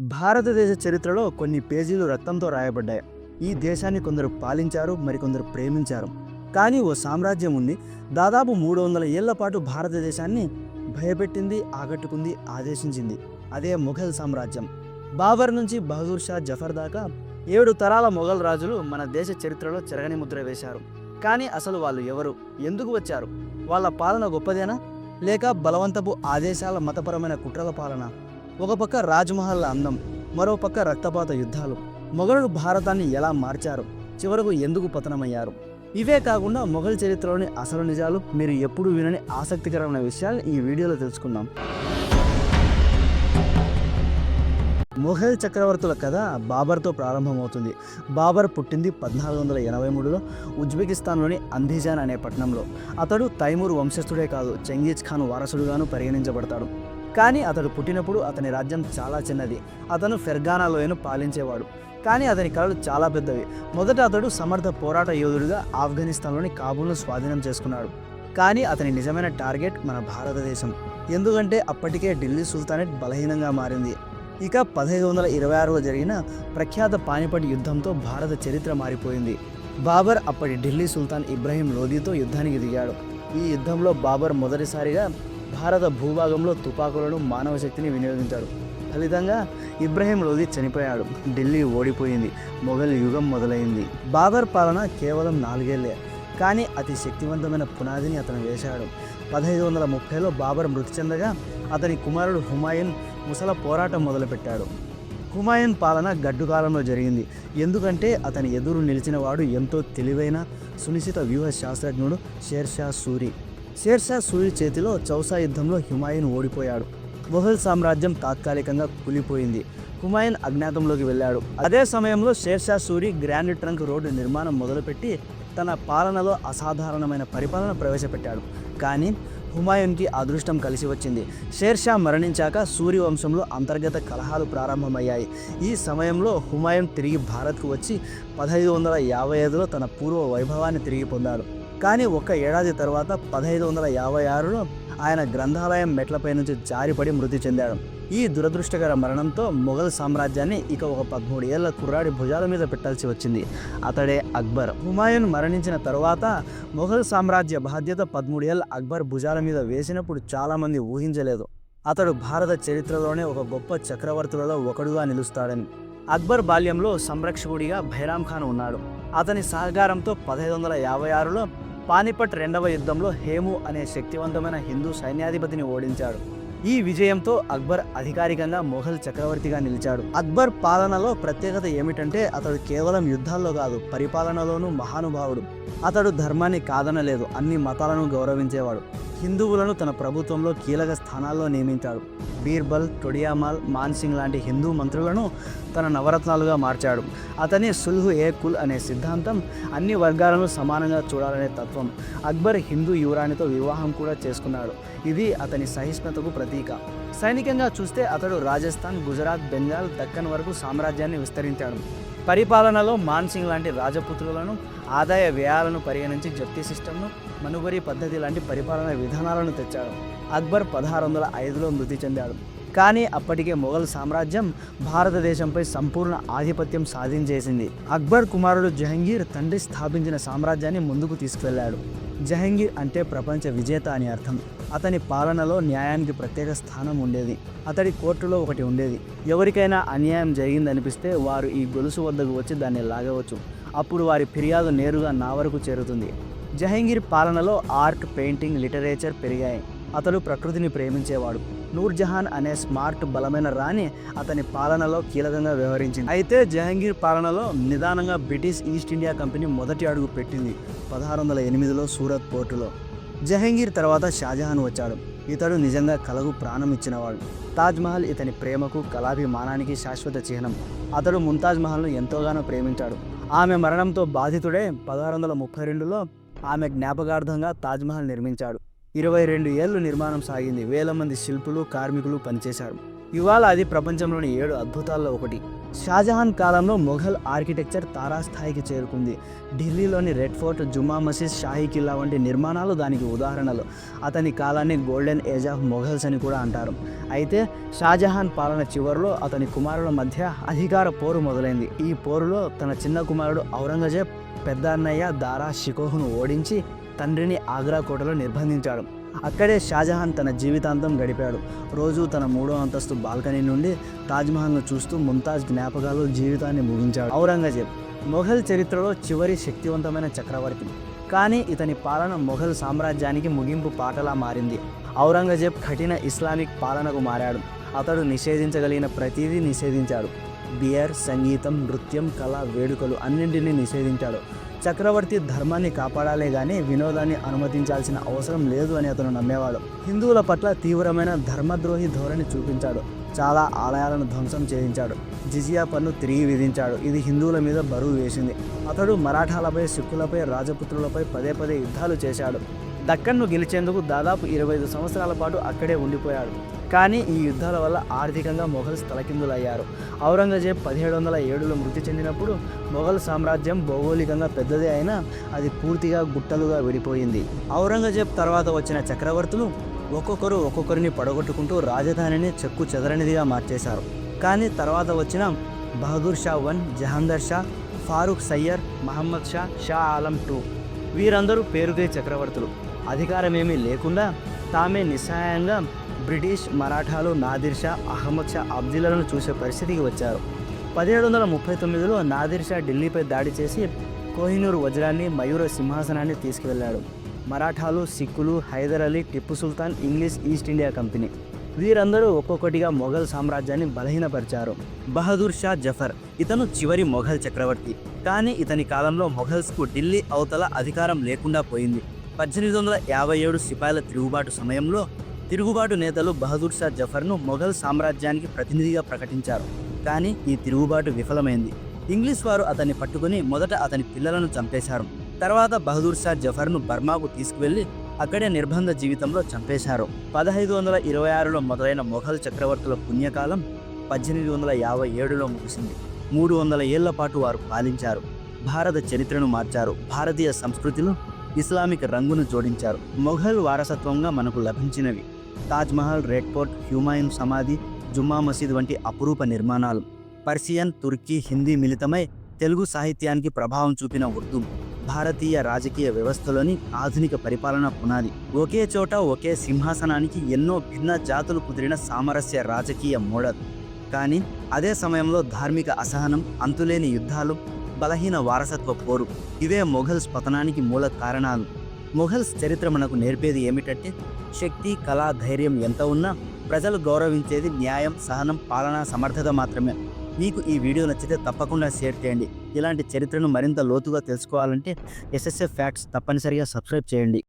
భారతదేశ చరిత్రలో కొన్ని పేజీలు రక్తంతో రాయబడ్డాయి. ఈ దేశాన్ని కొందరు పాలించారు మరికొందరు ప్రేమించారు. కానీ ఓ సామ్రాజ్యం ఉంది. దాదాపు మూడు వందల ఏళ్ళ పాటు భారతదేశాన్ని భయపెట్టింది ఆకట్టుకుంది ఆదేశించింది. అదే మొఘల్ సామ్రాజ్యం. బాబర్ నుంచి బహదూర్ షా జఫర్ దాకా ఏడు తరాల మొఘల్ రాజులు మన దేశ చరిత్రలో చెరగని ముద్ర వేశారు. కానీ అసలు వాళ్ళు ఎవరు? ఎందుకు వచ్చారు? వాళ్ళ పాలన గొప్పదేనా? లేక బలవంతపు ఆదేశాల మతపరమైన కుట్రల పాలన? ఒక పక్క రాజ్మహల్ అందం మరో పక్క రక్తపాత యుద్ధాలు. మొఘలులు భారతాన్ని ఎలా మార్చారు? చివరకు ఎందుకు పతనమయ్యారు? ఇవే కాకుండా మొఘల్ చరిత్రలోని అసలు నిజాలు మీరు ఎప్పుడు వినని ఆసక్తికరమైన విషయాలు ఈ వీడియోలో తెలుసుకుందాం. మొఘల్ చక్రవర్తుల కథ బాబర్తో ప్రారంభమవుతుంది. బాబర్ పుట్టింది పద్నాలుగు వందల ఎనభై మూడులో ఉజ్బెకిస్తాన్లోని అందిజాన్ అనే పట్టణంలో. అతడు తైమూర్ వంశస్థుడే కాదు చెంగీజ్ ఖాన్ వారసుడుగాను పరిగణించబడతాడు. కానీ అతడు పుట్టినప్పుడు అతని రాజ్యం చాలా చిన్నది. అతను ఫెర్గానాలోయను పాలించేవాడు. కానీ అతని కళలు చాలా పెద్దవి. మొదట అతడు సమర్థ పోరాట యోధుడిగా ఆఫ్ఘనిస్తాన్లోని కాబూల్ను స్వాధీనం చేసుకున్నాడు. కానీ అతని నిజమైన టార్గెట్ మన భారతదేశం. ఎందుకంటే అప్పటికే ఢిల్లీ సుల్తానేట్ బలహీనంగా మారింది. ఇక పదహైదు వందల ఇరవై ఆరులో జరిగిన ప్రఖ్యాత పానిపట్ యుద్ధంతో భారత చరిత్ర మారిపోయింది. బాబర్ అప్పటి ఢిల్లీ సుల్తాన్ ఇబ్రహీం లోదీతో యుద్ధానికి దిగాడు. ఈ యుద్ధంలో బాబర్ మొదటిసారిగా భారత భూభాగంలో తుపాకులను మానవ శక్తిని వినియోగించాడు ఫలితంగా ఇబ్రహీం లోది చనిపోయాడు. ఢిల్లీ ఓడిపోయింది. మొఘల్ యుగం మొదలైంది. బాబర్ పాలన కేవలం నాలుగేళ్ళే. కానీ అతి శక్తివంతమైన పునాదిని అతను వేశాడు. పదహైదు వందల ముప్పైలో బాబర్ మృతి చెందగా అతని కుమారుడు హుమాయూన్ ముసల పోరాటం మొదలుపెట్టాడు. హుమాయూన్ పాలన గడ్డుకాలంలో జరిగింది. ఎందుకంటే అతని ఎదురు నిలిచిన వాడు ఎంతో తెలివైన సునిశ్చిత వ్యూహ శాస్త్రజ్ఞుడు షేర్షా సూరి. షేర్షా సూరి చేతిలో చౌసా యుద్ధంలో హుమాయూన్ ఓడిపోయాడు. మొఘల్ సామ్రాజ్యం తాత్కాలికంగా కూలిపోయింది. హుమాయున్ అజ్ఞాతంలోకి వెళ్ళాడు. అదే సమయంలో Sher Shah Suri grand trunk road నిర్మాణం మొదలుపెట్టి తన పాలనలో అసాధారణమైన పరిపాలన ప్రవేశపెట్టాడు. కానీ హుమాయూన్కి అదృష్టం కలిసి వచ్చింది. షేర్షా మరణించాక సూర్య వంశంలో అంతర్గత కలహాలు ప్రారంభమయ్యాయి. ఈ సమయంలో హుమాయూన్ తిరిగి భారత్కు వచ్చి పదహైదు వందల యాభై ఐదులో తన పూర్వ వైభవాన్ని తిరిగి పొందాడు. కానీ ఒక ఏడాది తర్వాత పదహైదు వందల యాభై ఆరులో ఆయన గ్రంథాలయం మెట్లపై నుంచి జారిపడి మృతి చెందాడు. ఈ దురదృష్టకర మరణంతో మొఘల్ సామ్రాజ్యాన్ని ఇక ఒక పదమూడు ఏళ్ళ కుర్రాడి భుజాల మీద పెట్టాల్సి వచ్చింది. అతడే అక్బర్. హుమాయూన్ మరణించిన తరువాత మొఘల్ సామ్రాజ్య బాధ్యత పదమూడేళ్ళ అక్బర్ భుజాల మీద వేసినప్పుడు చాలామంది ఊహించలేదు. అతడు భారత చరిత్రలోనే ఒక గొప్ప చక్రవర్తులలో ఒకడుగా నిలుస్తాడని. అక్బర్ బాల్యంలో సంరక్షకుడిగా భైరామ్ ఖాన్ ఉన్నాడు. అతని సహకారంతో పదహైదు వందల యాభై ఆరులో పానిపట్ రెండవ యుద్ధంలో హేము అనే శక్తివంతమైన హిందూ సైన్యాధిపతిని ఓడించాడు. ఈ విజయంతో అక్బర్ అధికారికంగా మొఘల్ చక్రవర్తిగా నిలిచాడు. అక్బర్ పాలనలో ప్రత్యేకత ఏమిటంటే అతడు కేవలం యుద్ధాల్లో కాదు పరిపాలనలోనూ మహానుభావుడు. అతడు ధర్మాన్ని కాదనలేదు అన్ని మతాలను గౌరవించేవాడు. హిందువులను తన ప్రభుత్వంలో కీలక స్థానాల్లో నియమించాడు. బీర్బల్ టొడియామాల్ మాన్సింగ్ లాంటి హిందూ మంత్రులను తన నవరత్నాలుగా మార్చాడు. అతని సుల్హు ఏ కుల్ అనే సిద్ధాంతం అన్ని వర్గాలను సమానంగా చూడాలనే తత్వం. అక్బర్ హిందూ యువరాణితో వివాహం కూడా చేసుకున్నాడు. ఇది అతని సహిష్ణుతకు ప్రతీక. సైనికంగా చూస్తే అతడు రాజస్థాన్ గుజరాత్ బెంగాల్ దక్కన్ వరకు సామ్రాజ్యాన్ని విస్తరించాడు. పరిపాలనలో మాన్సింగ్ లాంటి రాజపుత్రులను ఆదాయ వ్యయాలను పరిగణించి జప్తి సిస్టమ్ను మనుగరి పద్ధతి లాంటి పరిపాలన విధానాలను తెచ్చాడు. అక్బర్ పదహారు వందల ఐదులో మృతి చెందాడు. కానీ అప్పటికే మొఘల్ సామ్రాజ్యం భారతదేశంపై సంపూర్ణ ఆధిపత్యం సాధించేసింది. అక్బర్ కుమారుడు జహంగీర్ తండ్రి స్థాపించిన సామ్రాజ్యాన్ని ముందుకు తీసుకువెళ్ళాడు. జహంగీర్ అంటే ప్రపంచ విజేత అని అర్థం. అతని పాలనలో న్యాయానికి ప్రత్యేక స్థానం ఉండేది. అతడి కోర్టులో ఒకటి ఉండేది. ఎవరికైనా అన్యాయం జరిగిందనిపిస్తే వారు ఈ గొలుసు వద్దకు వచ్చి దాన్ని లాగవచ్చు. అప్పుడు వారి ఫిర్యాదు నేరుగా నా వరకు చేరుతుంది. జహంగీర్ పాలనలో ఆర్ట్ పెయింటింగ్ లిటరేచర్ పెరిగాయి. అతడు ప్రకృతిని ప్రేమించేవాడు. నూర్జహాన్ అనే స్మార్ట్ బలమైన రాణి అతని పాలనలో కీలకంగా వ్యవహరించింది. అయితే జహంగీర్ పాలనలో నిదానంగా బ్రిటిష్ ఈస్ట్ ఇండియా కంపెనీ మొదటి అడుగు పెట్టింది పదహారు వందల ఎనిమిదిలో సూరత్ పోర్టులో. జహంగీర్ తర్వాత షాజహాన్ వచ్చాడు. ఇతడు నిజంగా కలకు ప్రాణం ఇచ్చినవాడు తాజ్మహల్ ఇతని ప్రేమకు కళాభిమానానికి శాశ్వత చిహ్నం. అతడు ముంతాజ్ మహల్ను ఎంతోగానో ప్రేమించాడు. ఆమె మరణంతో బాధితుడే పదహారు వందల ముప్పై రెండులో ఆమె జ్ఞాపకార్థంగా తాజ్మహల్ నిర్మించాడు. ఇరవై రెండు ఏళ్ళు నిర్మాణం సాగింది. వేల మంది శిల్పులు కార్మికులు పనిచేశారు. ఇవాళ అది ప్రపంచంలోని ఏడు అద్భుతాల్లో ఒకటి. షాజహాన్ కాలంలో మొఘల్ ఆర్కిటెక్చర్ తారాస్థాయికి చేరుకుంది. ఢిల్లీలోని రెడ్ ఫోర్ట్ జుమా మసీద్ షాహీ కిల్లా వంటి నిర్మాణాలు దానికి ఉదాహరణలు. అతని కాలాన్ని గోల్డెన్ ఏజ్ ఆఫ్ మొఘల్స్ అని కూడా అంటారు. అయితే షాజహాన్ పాలన చివరిలో అతని కుమారుల మధ్య అధికార పోరు మొదలైంది. ఈ పోరులో తన చిన్న కుమారుడు ఔరంగజేబ్ పెద్ద అన్నయ్య దారా షికోహ్ను ఓడించి తండ్రిని ఆగ్రా కోటలో నిర్బంధించాడు. అక్కడే షాజహాన్ తన జీవితాంతం గడిపాడు. రోజు తన మూడో అంతస్తు బాల్కనీ నుండి తాజ్మహల్ను చూస్తూ ముంతాజ్ జ్ఞాపకాలు జీవితాన్ని ముగించాడు. ఔరంగజేబ్ మొఘల్ చరిత్రలో చివరి శక్తివంతమైన చక్రవర్తి. కానీ ఇతని పాలన మొఘల్ సామ్రాజ్యానికి ముగింపు పాటలా మారింది. ఔరంగజేబ్ కఠిన ఇస్లామిక్ పాలనకు మారాడు. అతడు నిషేధించగలిగిన ప్రతిదీ నిషేధించాడు. బియర్ సంగీతం నృత్యం కళ వేడుకలు అన్నింటినీ నిషేధించాడు. చక్రవర్తి ధర్మాన్ని కాపాడాలే కానీ వినోదాన్ని అనుమతించాల్సిన అవసరం లేదు అని అతను నమ్మేవాడు. హిందువుల పట్ల తీవ్రమైన ధర్మద్రోహి ధోరణి చూపించాడు. చాలా ఆలయాలను ధ్వంసం చేయించాడు. జిజియా పన్ను తిరిగి విధించాడు. ఇది హిందువుల మీద బరువు వేసింది. అతడు మరాఠాలపై సిక్కులపై రాజపుత్రులపై పదే పదే యుద్ధాలు చేశాడు. దక్కన్ను గెలిచేందుకు దాదాపు ఇరవై ఐదు సంవత్సరాల పాటు అక్కడే ఉండిపోయాడు. కానీ ఈ యుద్ధాల వల్ల ఆర్థికంగా మొఘల్స్ తలకిందులయ్యారు. ఔరంగజేబ్ పదిహేడు వందల ఏడులో మృతి చెందినప్పుడు మొఘల్ సామ్రాజ్యం భౌగోళికంగా పెద్దదే అయినా అది పూర్తిగా గుట్టలుగా విడిపోయింది. ఔరంగజేబ్ తర్వాత వచ్చిన చక్రవర్తులు ఒక్కొక్కరు ఒక్కొక్కరిని పడగొట్టుకుంటూ రాజధానిని చెక్కు చెదరనిదిగా మార్చేశారు. కానీ తర్వాత వచ్చిన బహదూర్ షా వన్ జహాందర్ షా ఫారూక్ సయ్యర్ మహమ్మద్ షా షా ఆలం టూ వీరందరూ పేరుగే చక్రవర్తులు. అధికారమేమీ లేకుండా తామే నిస్సహాయంగా బ్రిటిష్ మరాఠాలు నాదిర్ షా అహ్మద్ షా అబ్దుల్లను చూసే పరిస్థితికి వచ్చారు. పదిహేడు వందల ముప్పై తొమ్మిదిలో నాదిర్ షా ఢిల్లీపై దాడి చేసి కోహినూర్ వజ్రాన్ని మయూర సింహాసనాన్ని తీసుకువెళ్ళాడు మరాఠాలు సిక్కులు Hyder Ali Tipu Sultan English East India company. వీరందరూ ఒక్కొక్కటిగా మొఘల్ సామ్రాజ్యాన్ని బలహీనపరిచారు. బహదూర్ షా జఫర్ ఇతను చివరి మొఘల్ చక్రవర్తి. కానీ ఇతని కాలంలో మొఘల్స్కు ఢిల్లీ అవతల అధికారం లేకుండా పోయింది. పద్దెనిమిది వందల యాభై ఏడు సిపాయిల తిరుగుబాటు సమయంలో తిరుగుబాటు నేతలు బహదూర్ షా జఫర్ను మొఘల్ సామ్రాజ్యానికి ప్రతినిధిగా ప్రకటించారు. కానీ ఈ తిరుగుబాటు విఫలమైంది. ఇంగ్లీష్ వారు అతన్ని పట్టుకుని మొదట అతని పిల్లలను చంపేశారు. తర్వాత బహదూర్ షా జఫర్ను బర్మాకు తీసుకువెళ్ళి అక్కడే నిర్బంధ జీవితంలో చంపేశారు. పదహైదు వందల ఇరవై ఆరులో మొదలైన మొఘల్ చక్రవర్తుల పుణ్యకాలం పద్దెనిమిది వందల యాభై ఏడులో ముగిసింది. మూడు వందల ఏళ్ళ పాటు వారు పాలించారు. భారత చరిత్రను మార్చారు. భారతీయ సంస్కృతిలో ఇస్లామిక్ రంగును జోడించారు. మొఘల్ వారసత్వంగా మనకు లభించినవి. తాజ్మహల్ రెడ్ ఫోర్ట్ హ్యూమాయూన్ సమాధి జుమ్మా మసీద్ వంటి అపురూప నిర్మాణాలు. పర్షియన్ తుర్కీ హిందీ మిళితమై తెలుగు సాహిత్యానికి ప్రభావం చూపిన ఉర్దూ భారతీయ రాజకీయ వ్యవస్థలోని ఆధునిక పరిపాలన పునాది. ఒకే చోట ఒకే సింహాసనానికి ఎన్నో భిన్న జాతులు కుదిరిన సామరస్య రాజకీయ మోడల్. కానీ అదే సమయంలో ధార్మిక అసహనం అంతులేని యుద్ధాలు బలహీన వారసత్వ పోరు ఇవే మొఘల్స్ పతనానికి మూల కారణాలు. మొఘల్స్ చరిత్ర మనకు నేర్పేది ఏమిటంటే శక్తి కళ ధైర్యం ఎంత ఉన్నా ప్రజలు గౌరవించేది న్యాయం సహనం పాలన సమర్థత మాత్రమే. మీకు ఈ వీడియో నచ్చితే తప్పకుండా షేర్ చేయండి. ఇలాంటి చరిత్రను మరింత లోతుగా తెలుసుకోవాలంటే ఎస్ఎస్ఎఫ్ ఫ్యాక్ట్స్ తప్పనిసరిగా సబ్స్క్రైబ్ చేయండి.